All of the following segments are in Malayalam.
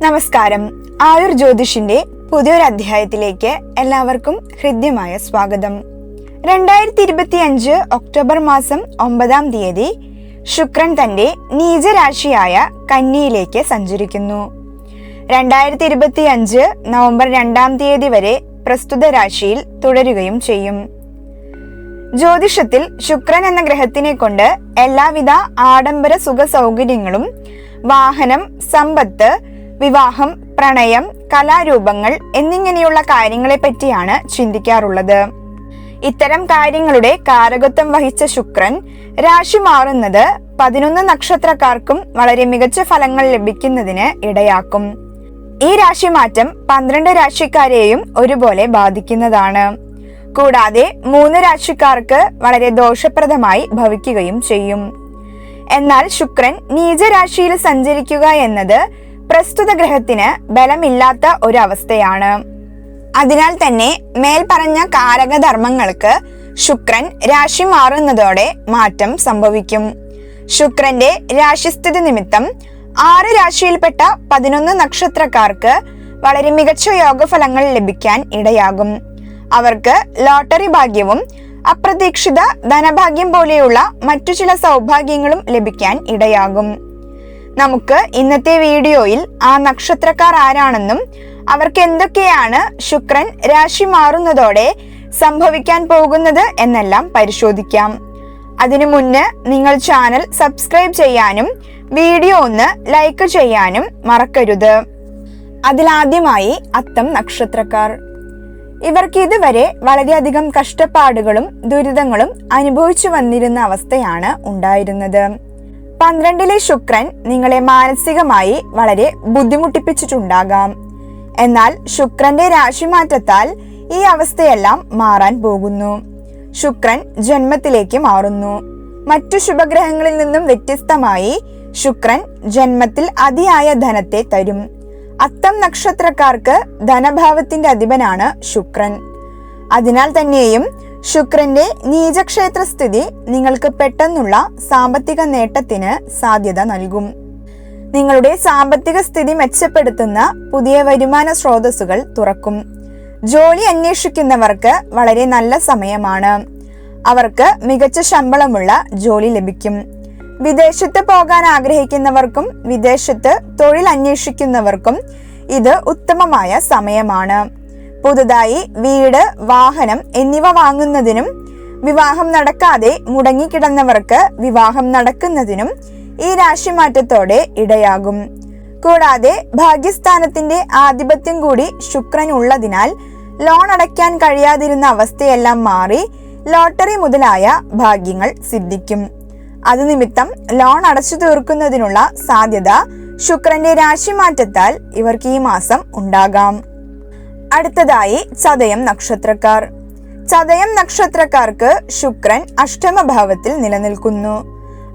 നമസ്കാരം. ആയുർ ജ്യോതിഷിന്റെ പുതിയൊരു അധ്യായത്തിലേക്ക് എല്ലാവർക്കും ഹൃദ്യമായ സ്വാഗതം. രണ്ടായിരത്തി ഇരുപത്തി അഞ്ച് ഒക്ടോബർ മാസം ഒമ്പതാം തീയതി ശുക്രൻ തന്റെ നീചരാശിയായ കന്നിയിലേക്ക് സഞ്ചരിക്കുന്നു. രണ്ടായിരത്തി ഇരുപത്തി അഞ്ച് നവംബർ രണ്ടാം തീയതി വരെ പ്രസ്തുത രാശിയിൽ തുടരുകയും ചെയ്യും. ജ്യോതിഷത്തിൽ ശുക്രൻ എന്ന ഗ്രഹത്തിനെ കൊണ്ട് എല്ലാവിധ ആഡംബര സുഖ സൗകര്യങ്ങളും വാഹനം സമ്പത്ത് വിവാഹം പ്രണയം കലാരൂപങ്ങൾ എന്നിങ്ങനെയുള്ള കാര്യങ്ങളെ പറ്റിയാണ് ചിന്തിക്കാറുള്ളത്. ഇത്തരം കാര്യങ്ങളുടെ കാരകത്വം വഹിച്ച ശുക്രൻ രാശി മാറുന്നത് പതിനൊന്ന് നക്ഷത്രക്കാർക്കും വളരെ മികച്ച ഫലങ്ങൾ ലഭിക്കുന്നതിന് ഇടയാക്കും. ഈ രാശി മാറ്റം പന്ത്രണ്ട് രാശിക്കാരെയും ഒരുപോലെ ബാധിക്കുന്നതാണ്. കൂടാതെ മൂന്ന് രാശിക്കാർക്ക് വളരെ ദോഷപ്രദമായി ഭവിക്കുകയും ചെയ്യും. എന്നാൽ ശുക്രൻ നീചരാശിയിൽ സഞ്ചരിക്കുക എന്നത് പ്രസ്തുത ഗ്രഹത്തിന് ബലമില്ലാത്ത ഒരവസ്ഥയാണ്. അതിനാൽ തന്നെ മേൽപ്പറഞ്ഞ കാരകധർമ്മങ്ങൾക്ക് ശുക്രൻ രാശി മാറുന്നതോടെ മാറ്റം സംഭവിക്കും. ശുക്രന്റെ രാശിസ്ഥിതി നിമിത്തം ആറ് രാശിയിൽപ്പെട്ട പതിനൊന്ന് നക്ഷത്രക്കാർക്ക് വളരെ മികച്ച യോഗഫലങ്ങൾ ലഭിക്കാൻ ഇടയാകും. അവർക്ക് ലോട്ടറി ഭാഗ്യവും അപ്രതീക്ഷിത ധനഭാഗ്യം പോലെയുള്ള മറ്റു ചില സൗഭാഗ്യങ്ങളും ലഭിക്കാൻ ഇടയാകും. നമുക്ക് ഇന്നത്തെ വീഡിയോയിൽ ആ നക്ഷത്രക്കാർ ആരാണെന്നും അവർക്ക് എന്തൊക്കെയാണ് ശുക്രൻ രാശി മാറുന്നതോടെ സംഭവിക്കാൻ പോകുന്നത് എന്നെല്ലാം പരിശോധിക്കാം. അതിനു മുന്ന് നിങ്ങൾ ചാനൽ സബ്സ്ക്രൈബ് ചെയ്യാനും വീഡിയോ ഒന്ന് ലൈക്ക് ചെയ്യാനും മറക്കരുത്. അതിലാദ്യമായി അത്തം നക്ഷത്രക്കാർ. ഇവർക്ക് ഇതുവരെ വളരെയധികം കഷ്ടപ്പാടുകളും ദുരിതങ്ങളും അനുഭവിച്ചു വന്നിരുന്ന അവസ്ഥയാണ് ഉണ്ടായിരുന്നത്. പന്ത്രണ്ടിലെ ശുക്രൻ നിങ്ങളെ മാനസികമായി വളരെ ബുദ്ധിമുട്ടിപ്പിച്ചിട്ടുണ്ടാകാം. എന്നാൽ ശുക്രന്റെ രാശിമാറ്റത്താൽ ഈ അവസ്ഥയെല്ലാം മാറാൻ പോകുന്നു. ശുക്രൻ ജന്മത്തിലേക്ക് മാറുന്നു. മറ്റു ശുഭഗ്രഹങ്ങളിൽ നിന്നും വ്യത്യസ്തമായി ശുക്രൻ ജന്മത്തിൽ അതിയായ ധനത്തെ തരും. അത്തം നക്ഷത്രക്കാർക്ക് ധനഭാവത്തിന്റെ അധിപനാണ് ശുക്രൻ. അതിനാൽ തന്നെയും ശുക്രന്റെ നീചക്ഷേത്ര സ്ഥിതി നിങ്ങൾക്ക് പെട്ടെന്നുള്ള സാമ്പത്തിക നേട്ടത്തിന് സാധ്യത നൽകും. നിങ്ങളുടെ സാമ്പത്തിക സ്ഥിതി മെച്ചപ്പെടുത്തുന്ന പുതിയ വരുമാന സ്രോതസ്സുകൾ തുറക്കും. ജോലി അന്വേഷിക്കുന്നവർക്ക് വളരെ നല്ല സമയമാണ്. അവർക്ക് മികച്ച ശമ്പളമുള്ള ജോലി ലഭിക്കും. വിദേശത്ത് പോകാൻ ആഗ്രഹിക്കുന്നവർക്കും വിദേശത്ത് തൊഴിൽ അന്വേഷിക്കുന്നവർക്കും ഇത് ഉത്തമമായ സമയമാണ്. പുതുതായി വീട് വാഹനം എന്നിവ വാങ്ങുന്നതിനും വിവാഹം നടക്കാതെ മുടങ്ങിക്കിടന്നവർക്ക് വിവാഹം നടക്കുന്നതിനും ഈ രാശിമാറ്റത്തോടെ ഇടയാകും. കൂടാതെ ഭാഗ്യസ്ഥാനത്തിന്റെ ആധിപത്യം കൂടി ശുക്രൻ ഉള്ളതിനാൽ ലോൺ അടയ്ക്കാൻ കഴിയാതിരുന്ന അവസ്ഥയെല്ലാം മാറി ലോട്ടറി മുതലായ ഭാഗ്യങ്ങൾ സിദ്ധിക്കും. അത് നിമിത്തം ലോൺ അടച്ചു തീർക്കുന്നതിനുള്ള സാധ്യത ശുക്രന്റെ രാശിമാറ്റത്താൽ ഇവർക്ക് ഈ മാസം ഉണ്ടാകാം. അടുത്തതായി ചതയം നക്ഷത്രക്കാർ. ചതയം നക്ഷത്രക്കാർക്ക് ശുക്രൻ അഷ്ടമഭാവത്തിൽ നിലനിൽക്കുന്നു.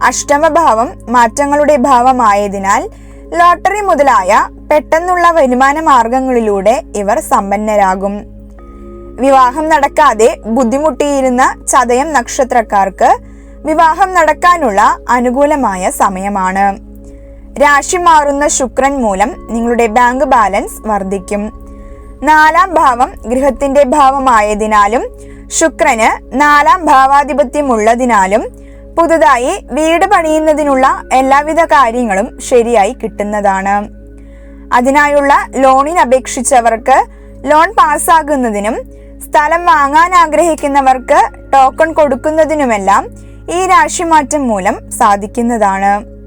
അഷ്ടമഭാവം മാറ്റങ്ങളുടെ ഭാവമായതിനാൽ ലോട്ടറി മുതലായ പെട്ടെന്നുള്ള വരുമാന മാർഗങ്ങളിലൂടെ ഇവർ സമ്പന്നരാകും. വിവാഹം നടക്കാതെ ബുദ്ധിമുട്ടിയിരുന്ന ചതയം നക്ഷത്രക്കാർക്ക് വിവാഹം നടക്കാനുള്ള അനുകൂലമായ സമയമാണ്. രാശി മാറുന്ന ശുക്രൻ മൂലം നിങ്ങളുടെ ബാങ്ക് ബാലൻസ് വർദ്ധിക്കും. നാലാം ഭാവം ഗൃഹത്തിന്റെ ഭാവമായതിനാലും ശുക്രന് നാലാം ഭാവാധിപത്യം ഉള്ളതിനാലും പുതുതായി വീട് പണിയുന്നതിനുള്ള എല്ലാവിധ കാര്യങ്ങളും ശരിയായി കിട്ടുന്നതാണ്. അതിനായുള്ള ലോണിന് അപേക്ഷിച്ചവർക്ക് ലോൺ പാസ്സാകുന്നതിനും സ്ഥലം വാങ്ങാൻ ആഗ്രഹിക്കുന്നവർക്ക് ടോക്കൺ കൊടുക്കുന്നതിനുമെല്ലാം ഈ രാശിമാറ്റം മൂലം സാധിക്കുന്നതാണ്.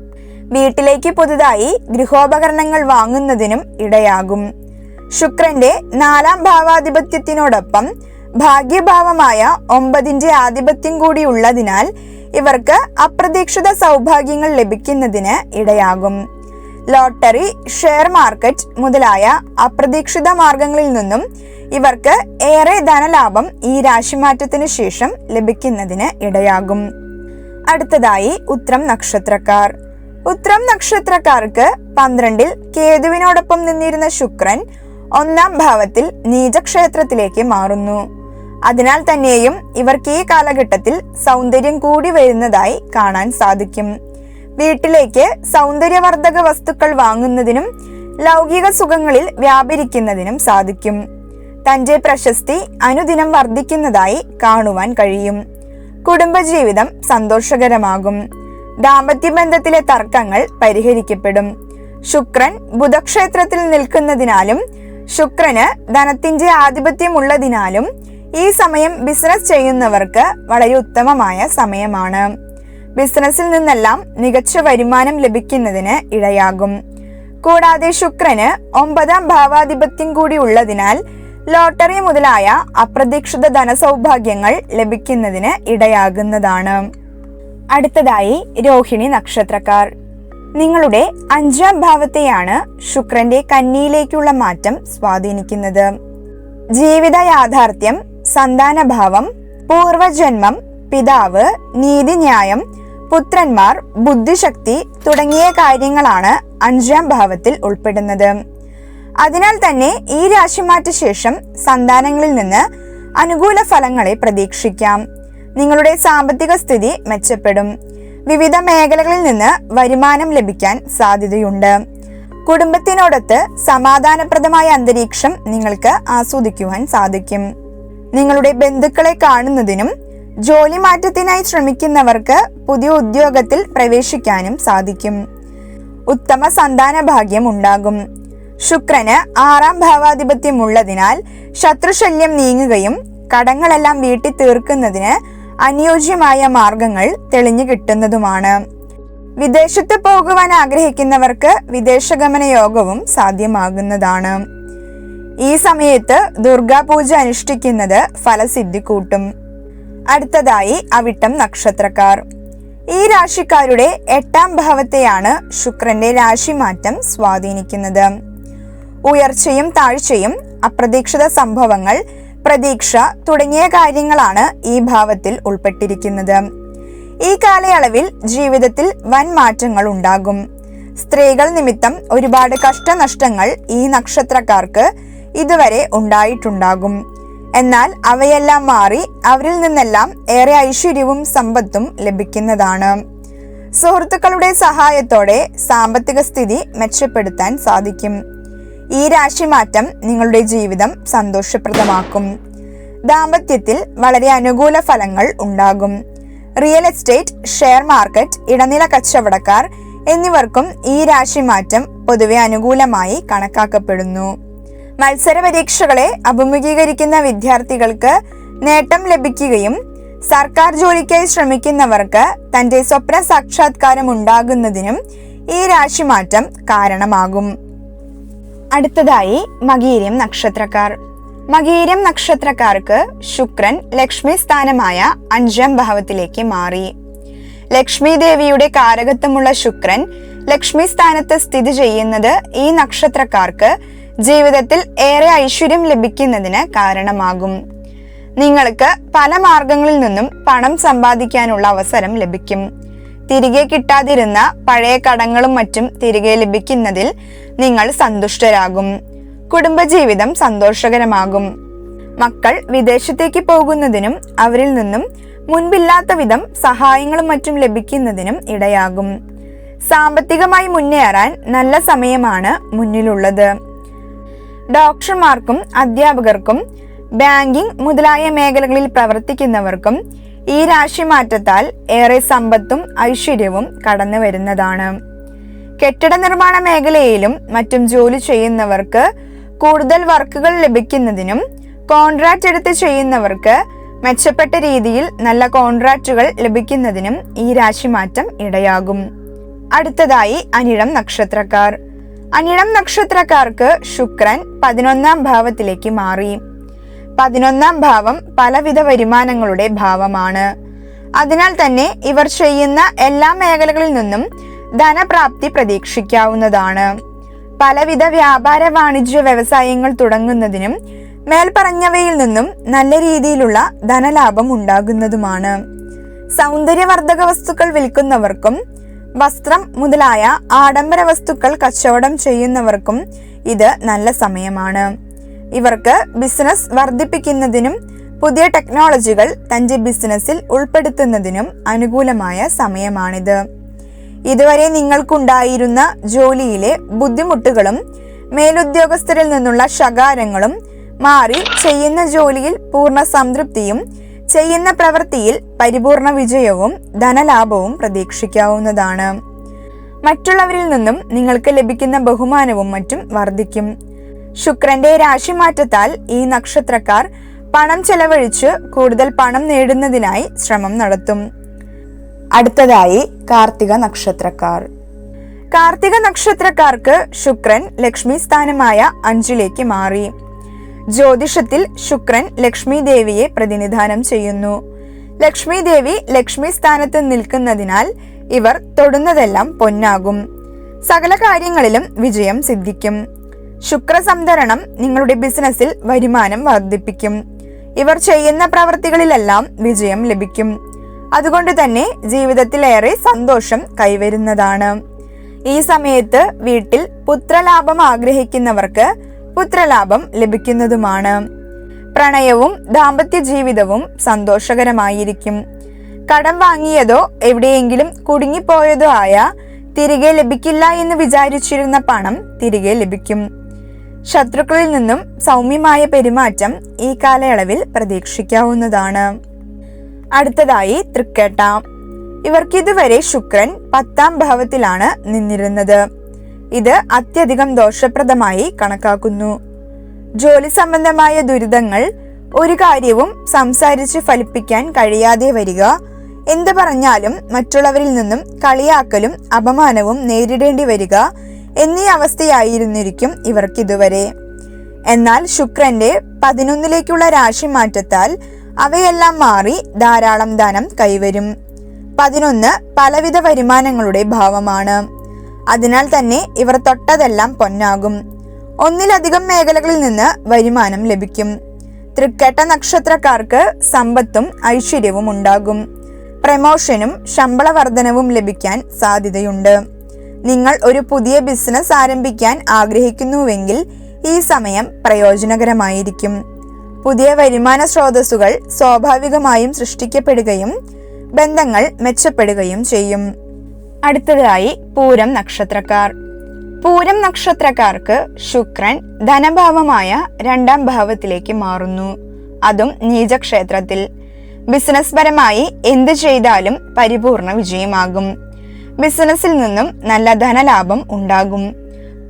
വീട്ടിലേക്ക് പുതുതായി ഗൃഹോപകരണങ്ങൾ വാങ്ങുന്നതിനും ഇടയാകും. ശുക്രന്റെ നാലാം ഭാവാധിപത്യത്തിനോടൊപ്പം ഭാഗ്യഭാവമായ ഒമ്പതിന്റെ ആധിപത്യം കൂടി ഉള്ളതിനാൽ ഇവർക്ക് അപ്രതീക്ഷിത സൗഭാഗ്യങ്ങൾ ലഭിക്കുന്നതിന് ഇടയാകും. ലോട്ടറി ഷെയർ മാർക്കറ്റ് മുതലായ അപ്രതീക്ഷിത മാർഗങ്ങളിൽ നിന്നും ഇവർക്ക് ഏറെ ധനലാഭം ഈ രാശിമാറ്റത്തിന് ശേഷം ലഭിക്കുന്നതിന് ഇടയാകും. അടുത്തതായി ഉത്രം നക്ഷത്രക്കാർ. ഉത്രം നക്ഷത്രക്കാർക്ക് പന്ത്രണ്ടിൽ കേതുവിനോടൊപ്പം നിന്നിരുന്ന ശുക്രൻ ഒന്നാം ഭാവത്തിൽ നീചക്ഷേത്രത്തിലേക്ക് മാറുന്നു. അതിനാൽ തന്നെയും ഇവർക്ക് ഈ കാലഘട്ടത്തിൽ സൗന്ദര്യം കൂടി വരുന്നതായി കാണാൻ സാധിക്കും. വീട്ടിലേക്ക് സൗന്ദര്യവർദ്ധക വസ്തുക്കൾ വാങ്ങുന്നതിനും ലൗകിക സുഖങ്ങളിൽ വ്യാപരിക്കുന്നതിനും സാധിക്കും. തന്റെ പ്രശസ്തി അനുദിനം വർദ്ധിക്കുന്നതായി കാണുവാൻ കഴിയും. കുടുംബജീവിതം സന്തോഷകരമാകും. ദാമ്പത്യബന്ധത്തിലെ തർക്കങ്ങൾ പരിഹരിക്കപ്പെടും. ശുക്രൻ ബുധക്ഷേത്രത്തിൽ നിൽക്കുന്നതിനാലും ശുക്രന് ധനത്തിന്റെ ആധിപത്യമുള്ളതിനാലും ഈ സമയം ബിസിനസ് ചെയ്യുന്നവർക്ക് വളരെ ഉത്തമമായ സമയമാണ്. ബിസിനസ്സിൽ നിന്നെല്ലാം മികച്ച വരുമാനം ലഭിക്കുന്നതിന് ഇടയാകും. കൂടാതെ ശുക്രന് ഒമ്പതാം ഭാവാധിപത്യം കൂടി ഉള്ളതിനാൽ ലോട്ടറി മുതലായ അപ്രതീക്ഷിത ധനസൗഭാഗ്യങ്ങൾ ലഭിക്കുന്നതിന് ഇടയാകുന്നതാണ്. അടുത്തതായി രോഹിണി നക്ഷത്രക്കാർ. നിങ്ങളുടെ അഞ്ചാം ഭാവത്തെയാണ് ശുക്രന്റെ കന്നിയിലേക്കുള്ള മാറ്റം സ്വാധീനിക്കുന്നത്. ജീവിത യാഥാർത്ഥ്യം സന്താനഭാവം പൂർവജന്മം പിതാവ് നീതിന്യായം പുത്രന്മാർ ബുദ്ധിശക്തി തുടങ്ങിയ കാര്യങ്ങളാണ് അഞ്ചാം ഭാവത്തിൽ ഉൾപ്പെടുന്നത്. അതിനാൽ തന്നെ ഈ രാശിമാറ്റ ശേഷം സന്താനങ്ങളിൽ നിന്ന് അനുകൂല ഫലങ്ങളെ പ്രതീക്ഷിക്കാം. നിങ്ങളുടെ സാമ്പത്തിക സ്ഥിതി മെച്ചപ്പെടും. വിവിധ മേഖലകളിൽ നിന്ന് വരുമാനം ലഭിക്കാൻ സാധ്യതയുണ്ട്. കുടുംബത്തിനോടൊത്ത് സമാധാനപ്രദമായ അന്തരീക്ഷം നിങ്ങൾക്ക് ആസ്വദിക്കുവാൻ സാധിക്കും. നിങ്ങളുടെ ബന്ധുക്കളെ കാണുന്നതിനും ജോലി മാറ്റത്തിനായി ശ്രമിക്കുന്നവർക്ക് പുതിയ ഉദ്യോഗത്തിൽ പ്രവേശിക്കാനും സാധിക്കും. ഉത്തമ സന്താന ഭാഗ്യം ഉണ്ടാകും. ശുക്രന് ആറാം ഭാവാധിപത്യം ഉള്ളതിനാൽ ശത്രുശല്യം നീങ്ങുകയും കടങ്ങളെല്ലാം വീട്ടി തീർക്കുന്നതിന് അനുയോജ്യമായ മാർഗങ്ങൾ തെളിഞ്ഞു കിട്ടുന്നതുമാണ്. വിദേശത്ത് പോകുവാൻ ആഗ്രഹിക്കുന്നവർക്ക് വിദേശഗമന യോഗവും സാധ്യമാകുന്നതാണ്. ഈ സമയത്ത് ദുർഗാപൂജ അനുഷ്ഠിക്കുന്നത് ഫലസിദ്ധി കൂട്ടും അടുത്തതായി അവിട്ടം നക്ഷത്രക്കാർ. ഈ രാശിക്കാരുടെ എട്ടാം ഭാവത്തെയാണ് ശുക്രന്റെ രാശിമാറ്റം സ്വാധീനിക്കുന്നത്. ഉയർച്ചയും താഴ്ചയും അപ്രതീക്ഷിത സംഭവങ്ങൾ പ്രതീക്ഷ തുടങ്ങിയ കാര്യങ്ങളാണ് ഈ ഭാവത്തിൽ ഉൾപ്പെട്ടിരിക്കുന്നത്. ഈ കാലയളവിൽ ജീവിതത്തിൽ വൻ മാറ്റങ്ങൾ ഉണ്ടാകും. സ്ത്രീകൾ നിമിത്തം ഒരുപാട് കഷ്ടനഷ്ടങ്ങൾ ഈ നക്ഷത്രക്കാർക്ക് ഇതുവരെ ഉണ്ടായിട്ടുണ്ടാകും. എന്നാൽ അവയെല്ലാം മാറി അവരിൽ നിന്നെല്ലാം ഏറെ ഐശ്വര്യവും സമ്പത്തും ലഭിക്കുന്നതാണ്. സുഹൃത്തുക്കളുടെ സഹായത്തോടെ സാമ്പത്തിക സ്ഥിതി മെച്ചപ്പെടുത്താൻ സാധിക്കും. ഈ രാശിമാറ്റം നിങ്ങളുടെ ജീവിതം സന്തോഷപ്രദമാക്കും. ദാമ്പത്യത്തിൽ വളരെ അനുകൂല ഫലങ്ങൾ ഉണ്ടാകും. റിയൽ എസ്റ്റേറ്റ് ഷെയർ മാർക്കറ്റ് ഇടനില കച്ചവടക്കാർ എന്നിവർക്കും ഈ രാശിമാറ്റം പൊതുവെ അനുകൂലമായി കണക്കാക്കപ്പെടുന്നു. മത്സര പരീക്ഷകളെ അഭിമുഖീകരിക്കുന്ന വിദ്യാർത്ഥികൾക്ക് നേട്ടം ലഭിക്കുകയും സർക്കാർ ജോലിക്കായി ശ്രമിക്കുന്നവർക്ക് തന്റെ സ്വപ്ന സാക്ഷാത്കാരം ഉണ്ടാകുന്നതിനും ഈ രാശിമാറ്റം കാരണമാകും. അടുത്തതായി മകീരം നക്ഷത്രക്കാർ. മകീരം നക്ഷത്രക്കാർക്ക് ശുക്രൻ ലക്ഷ്മി സ്ഥാനമായ അഞ്ചാം ഭാവത്തിലേക്ക് മാറി. ലക്ഷ്മി ദേവിയുടെ കാരകത്വമുള്ള ശുക്രൻ ലക്ഷ്മി സ്ഥാനത്ത് സ്ഥിതി ചെയ്യുന്നത് ഈ നക്ഷത്രക്കാർക്ക് ജീവിതത്തിൽ ഏറെ ഐശ്വര്യം ലഭിക്കുന്നതിന് കാരണമാകും. നിങ്ങൾക്ക് പല മാർഗങ്ങളിൽ നിന്നും പണം സമ്പാദിക്കാനുള്ള അവസരം ലഭിക്കും. തിരികെ കിട്ടാതിരുന്ന പഴയ കടങ്ങളും മറ്റും തിരികെ ലഭിക്കുന്നതിൽ നിങ്ങൾ സന്തുഷ്ടരാകും. കുടുംബജീവിതം സന്തോഷകരമാകും. മക്കൾ വിദേശത്തേക്ക് പോകുന്നതിനും അവരിൽ നിന്നും മുൻപില്ലാത്ത വിധം സഹായങ്ങളും മറ്റും ലഭിക്കുന്നതിനും ഇടയാകും. സാമ്പത്തികമായി മുന്നേറാൻ നല്ല സമയമാണ് മുന്നിലുള്ളത്. ഡോക്ടർമാർക്കും അധ്യാപകർക്കും ബാങ്കിംഗ് മുതലായ മേഖലകളിൽ പ്രവർത്തിക്കുന്നവർക്കും ഈ രാശിമാറ്റത്താൽ ഏറെ സമ്പത്തും ഐശ്വര്യവും കടന്നു വരുന്നതാണ്. കെട്ടിട നിർമ്മാണ മേഖലയിലും മറ്റും ജോലി ചെയ്യുന്നവർക്ക് കൂടുതൽ വർക്കുകൾ ലഭിക്കുന്നതിനും കോൺട്രാക്ട് എടുത്ത് ചെയ്യുന്നവർക്ക് മെച്ചപ്പെട്ട രീതിയിൽ നല്ല കോൺട്രാക്റ്റുകൾ ലഭിക്കുന്നതിനും ഈ രാശിമാറ്റം ഇടയാകും. അടുത്തതായി അനിഴം നക്ഷത്രക്കാർ. അനിഴം നക്ഷത്രക്കാർക്ക് ശുക്രൻ പതിനൊന്നാം ഭാവത്തിലേക്ക് മാറി. പതിനൊന്നാം ഭാവം പലവിധ വരുമാനങ്ങളുടെ ഭാവമാണ്. അതിനാൽ തന്നെ ഇവർ ചെയ്യുന്ന എല്ലാ മേഖലകളിൽ നിന്നും ധനപ്രാപ്തി പ്രതീക്ഷിക്കാവുന്നതാണ്. പലവിധ വ്യാപാര വാണിജ്യ വ്യവസായങ്ങൾ തുടങ്ങുന്നതിനും മേൽപ്പറഞ്ഞവയിൽ നിന്നും നല്ല രീതിയിലുള്ള ധനലാഭം ഉണ്ടാകുന്നതുമാണ്. സൗന്ദര്യവർദ്ധക വസ്തുക്കൾ വിൽക്കുന്നവർക്കും വസ്ത്രം മുതലായ ആഡംബര വസ്തുക്കൾ കച്ചവടം ചെയ്യുന്നവർക്കും ഇത് നല്ല സമയമാണ്. ഇവർക്ക് ബിസിനസ് വർദ്ധിപ്പിക്കുന്നതിനും പുതിയ ടെക്നോളജികൾ തന്റെ ബിസിനസ്സിൽ ഉൾപ്പെടുത്തുന്നതിനും അനുകൂലമായ സമയമാണിത്. ഇതുവരെ നിങ്ങൾക്കുണ്ടായിരുന്ന ജോലിയിലെ ബുദ്ധിമുട്ടുകളും മേലുദ്യോഗസ്ഥരിൽ നിന്നുള്ള ശകാരങ്ങളും മാറി ചെയ്യുന്ന ജോലിയിൽ പൂർണ സംതൃപ്തിയും ചെയ്യുന്ന പ്രവൃത്തിയിൽ പരിപൂർണ വിജയവും ധനലാഭവും പ്രതീക്ഷിക്കാവുന്നതാണ്. മറ്റുള്ളവരിൽ നിന്നും നിങ്ങൾക്ക് ലഭിക്കുന്ന ബഹുമാനവും മറ്റും വർദ്ധിക്കും. ശുക്രന്റെ രാശിമാറ്റത്താൽ ഈ നക്ഷത്രക്കാർ പണം ചെലവഴിച്ച് കൂടുതൽ പണം നേടുന്നതിനായി ശ്രമം നടത്തും. അടുത്തതായി കാർത്തിക നക്ഷത്രക്കാർ. കാർത്തിക നക്ഷത്രക്കാർക്ക് ശുക്രൻ ലക്ഷ്മി സ്ഥാനമായ അഞ്ചിലേക്ക് മാറി. ജ്യോതിഷത്തിൽ ശുക്രൻ ലക്ഷ്മി ദേവിയെ പ്രതിനിധാനം ചെയ്യുന്നു. ലക്ഷ്മി ദേവി ലക്ഷ്മി സ്ഥാനത്ത് നിൽക്കുന്നതിനാൽ ഇവർ തൊടുന്നതെല്ലാം പൊന്നാകും. സകല കാര്യങ്ങളിലും വിജയം സിദ്ധിക്കും. ശുക്ര സംതരണം നിങ്ങളുടെ ബിസിനസ്സിൽ വരുമാനം വർദ്ധിപ്പിക്കും. ഇവർ ചെയ്യുന്ന പ്രവൃത്തികളിലെല്ലാം വിജയം ലഭിക്കും. അതുകൊണ്ട് തന്നെ ജീവിതത്തിലേറെ സന്തോഷം കൈവരുന്നതാണ്. ഈ സമയത്ത് വീട്ടിൽ പുത്രലാഭം ആഗ്രഹിക്കുന്നവർക്ക് പുത്രലാഭം ലഭിക്കുന്നതുമാണ്. പ്രണയവും ദാമ്പത്യ ജീവിതവും സന്തോഷകരമായിരിക്കും. കടം വാങ്ങിയതോ എവിടെയെങ്കിലും കുടുങ്ങിപ്പോയതോ ആയ തിരികെ ലഭിക്കില്ല എന്ന് വിചാരിച്ചിരുന്ന പണം തിരികെ ലഭിക്കും. ശത്രുക്കളിൽ നിന്നും സൗമ്യമായ പെരുമാറ്റം ഈ കാലയളവിൽ പ്രതീക്ഷിക്കാവുന്നതാണ്. അടുത്തതായി തൃക്കേട്ട. ഇവർക്കിതുവരെ ശുക്രൻ പത്താം ഭാവത്തിലാണ് നിന്നിരുന്നത്. ഇത് അത്യധികം ദോഷപ്രദമായി കണക്കാക്കുന്നു. ജോലി സംബന്ധമായ ദുരിതങ്ങൾ ഒരു കാര്യവും സംസാരിച്ച് ഫലിപ്പിക്കാൻ കഴിയാതെ വരിക എന്തു പറഞ്ഞാലും മറ്റുള്ളവരിൽ നിന്നും കളിയാക്കലും അപമാനവും നേരിടേണ്ടി വരിക എന്നീ അവസ്ഥയായിരുന്നിരിക്കും ഇവർക്കിതുവരെ. എന്നാൽ ശുക്രന്റെ പതിനൊന്നിലേക്കുള്ള രാശി മാറ്റത്താൽ അവയെല്ലാം മാറി ധാരാളം ധനം കൈവരും. പതിനൊന്ന് പലവിധ വരുമാനങ്ങളുടെ ഭാവമാണ്. അതിനാൽ തന്നെ ഇവർ തൊട്ടതെല്ലാം പൊന്നാകും. ഒന്നിലധികം മേഖലകളിൽ നിന്ന് വരുമാനം ലഭിക്കും. തൃക്കേട്ട നക്ഷത്രക്കാർക്ക് സമ്പത്തും ഐശ്വര്യവും ഉണ്ടാകും. പ്രമോഷനും ശമ്പള വർധനവും ലഭിക്കാൻ സാധ്യതയുണ്ട്. നിങ്ങൾ ഒരു പുതിയ ബിസിനസ് ആരംഭിക്കാൻ ആഗ്രഹിക്കുന്നുവെങ്കിൽ ഈ സമയം പ്രയോജനകരമായിരിക്കും. പുതിയ വരുമാന സ്രോതസ്സുകൾ സ്വാഭാവികമായും സൃഷ്ടിക്കപ്പെടുകയും ബന്ധങ്ങൾ മെച്ചപ്പെടുകയും ചെയ്യും. അടുത്തതായി പൂരം നക്ഷത്രക്കാർ. പൂരം നക്ഷത്രക്കാർക്ക് ശുക്രൻ ധനഭാവമായ രണ്ടാം ഭാവത്തിലേക്ക് മാറുന്നു. അതും നീചക്ഷേത്രത്തിൽ. ബിസിനസ് പരമായി എന്ത് ചെയ്താലും പരിപൂർണ വിജയമാകും. ബിസിനസ്സിൽ നിന്നും നല്ല ധനലാഭം ഉണ്ടാകും.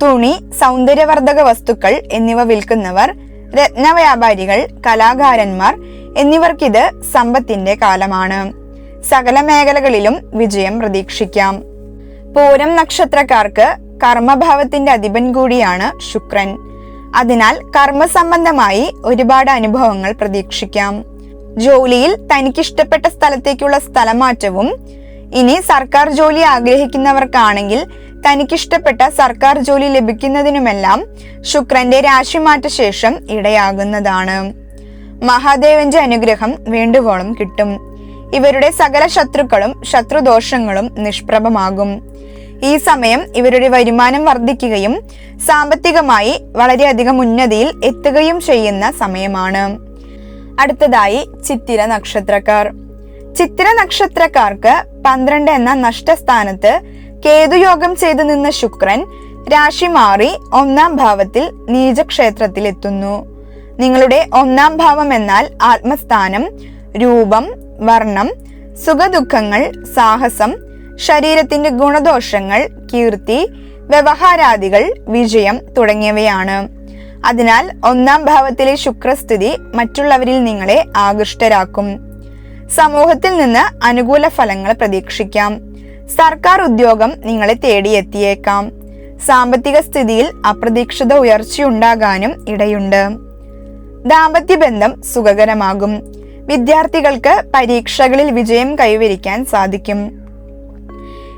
തുണി സൗന്ദര്യവർദ്ധക വസ്തുക്കൾ എന്നിവ വിൽക്കുന്നവർ രത്നവ്യാപാരികൾ കലാകാരന്മാർ എന്നിവർക്കിത് സമ്പത്തിന്റെ കാലമാണ്. സകല മേഖലകളിലും വിജയം പ്രതീക്ഷിക്കാം. പൂരം നക്ഷത്രക്കാർക്ക് കർമ്മഭാവത്തിന്റെ അധിപൻ കൂടിയാണ് ശുക്രൻ. അതിനാൽ കർമ്മസംബന്ധമായി ഒരുപാട് അനുഭവങ്ങൾ പ്രതീക്ഷിക്കാം. ജോലിയിൽ തനിക്കിഷ്ടപ്പെട്ട സ്ഥലത്തേക്കുള്ള സ്ഥലമാറ്റവും ഇനി സർക്കാർ ജോലി ആഗ്രഹിക്കുന്നവർക്കാണെങ്കിൽ തനിക്കിഷ്ടപ്പെട്ട സർക്കാർ ജോലി ലഭിക്കുന്നതിനുമെല്ലാം ശുക്രന്റെ രാശിമാറ്റ ശേഷം ഇടയാകുന്നതാണ്. മഹാദേവന്റെ അനുഗ്രഹം വേണ്ടുവോളം കിട്ടും. ഇവരുടെ സകല ശത്രുക്കളും ശത്രുദോഷങ്ങളും നിഷ്പ്രഭമാകും. ഈ സമയം ഇവരുടെ വരുമാനം വർദ്ധിക്കുകയും സാമ്പത്തികമായി വളരെയധികം ഉന്നതിയിൽ എത്തുകയും ചെയ്യുന്ന സമയമാണ്. അടുത്തതായി ചിത്തിര നക്ഷത്രക്കാർ. ചിത്തിര നക്ഷത്രക്കാർക്ക് പന്ത്രണ്ട് എന്ന നഷ്ടസ്ഥാനത്ത് കേതുയോഗം ചെയ്തു നിന്ന ശുക്രൻ രാശി മാറി ഒന്നാം ഭാവത്തിൽ നീചക്ഷേത്രത്തിൽ എത്തുന്നു നിങ്ങളുടെ ഒന്നാം ഭാവം എന്നാൽ ആത്മസ്ഥാനം രൂപം വർണം സുഖദുഃഖങ്ങൾ സാഹസം ശരീരത്തിന്റെ ഗുണദോഷങ്ങൾ കീർത്തി വ്യവഹാരാദികൾ വിജയം തുടങ്ങിയവയാണ്. അതിനാൽ ഒന്നാം ഭാവത്തിലെ ശുക്രസ്ഥിതി മറ്റുള്ളവരിൽ നിങ്ങളെ ആകൃഷ്ടരാക്കും. സമൂഹത്തിൽ നിന്ന് അനുകൂല ഫലങ്ങൾ പ്രതീക്ഷിക്കാം. സർക്കാർ ഉദ്യോഗം നിങ്ങളെ തേടിയെത്തിയേക്കാം. സാമ്പത്തിക സ്ഥിതിയിൽ അപ്രതീക്ഷിത ഉയർച്ചയുണ്ടാകാനും ഇടയുണ്ട്. ദാമ്പത്യ ബന്ധം സുഖകരമാകും. വിദ്യാർത്ഥികൾക്ക് പരീക്ഷകളിൽ വിജയം കൈവരിക്കാൻ സാധിക്കും.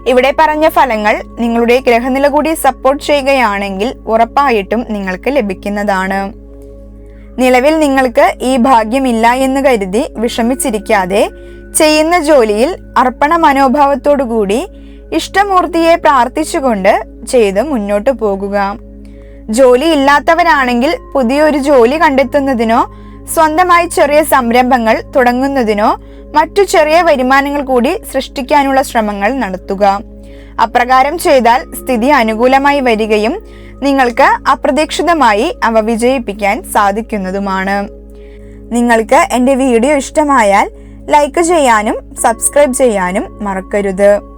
ഇവിടെ പറഞ്ഞ ഫലങ്ങൾ നിങ്ങളുടെ ഗ്രഹനില കൂടി സപ്പോർട്ട് ചെയ്യുകയാണെങ്കിൽ ഉറപ്പായിട്ടും നിങ്ങൾക്ക് ലഭിക്കുന്നതാണ്. നിലവിൽ നിങ്ങൾക്ക് ഈ ഭാഗ്യമില്ല എന്ന് കരുതി വിഷമിച്ചിരിക്കാതെ ചെയ്യുന്ന ജോലിയിൽ അർപ്പണ മനോഭാവത്തോടുകൂടി ഇഷ്ടമൂർത്തിയെ പ്രാർത്ഥിച്ചുകൊണ്ട് ചെയ്ത് മുന്നോട്ട് പോകുക. ജോലി ഇല്ലാത്തവരാണെങ്കിൽ പുതിയൊരു ജോലി കണ്ടെത്തുന്നതിനോ സ്വന്തമായി ചെറിയ സംരംഭങ്ങൾ തുടങ്ങുന്നതിനോ മറ്റു ചെറിയ വരുമാനങ്ങൾ കൂടി സൃഷ്ടിക്കാനുള്ള ശ്രമങ്ങൾ നടത്തുക. അപ്രകാരം ചെയ്താൽ സ്ഥിതി അനുകൂലമായി വരികയും നിങ്ങൾക്ക് അപ്രതീക്ഷിതമായി അവ വിജയിപ്പിക്കാൻ സാധിക്കുന്നതുമാണ്. നിങ്ങൾക്ക് എന്റെ വീഡിയോ ഇഷ്ടമായാൽ ലൈക്ക് ചെയ്യാനും സബ്സ്ക്രൈബ് ചെയ്യാനും മറക്കരുത്.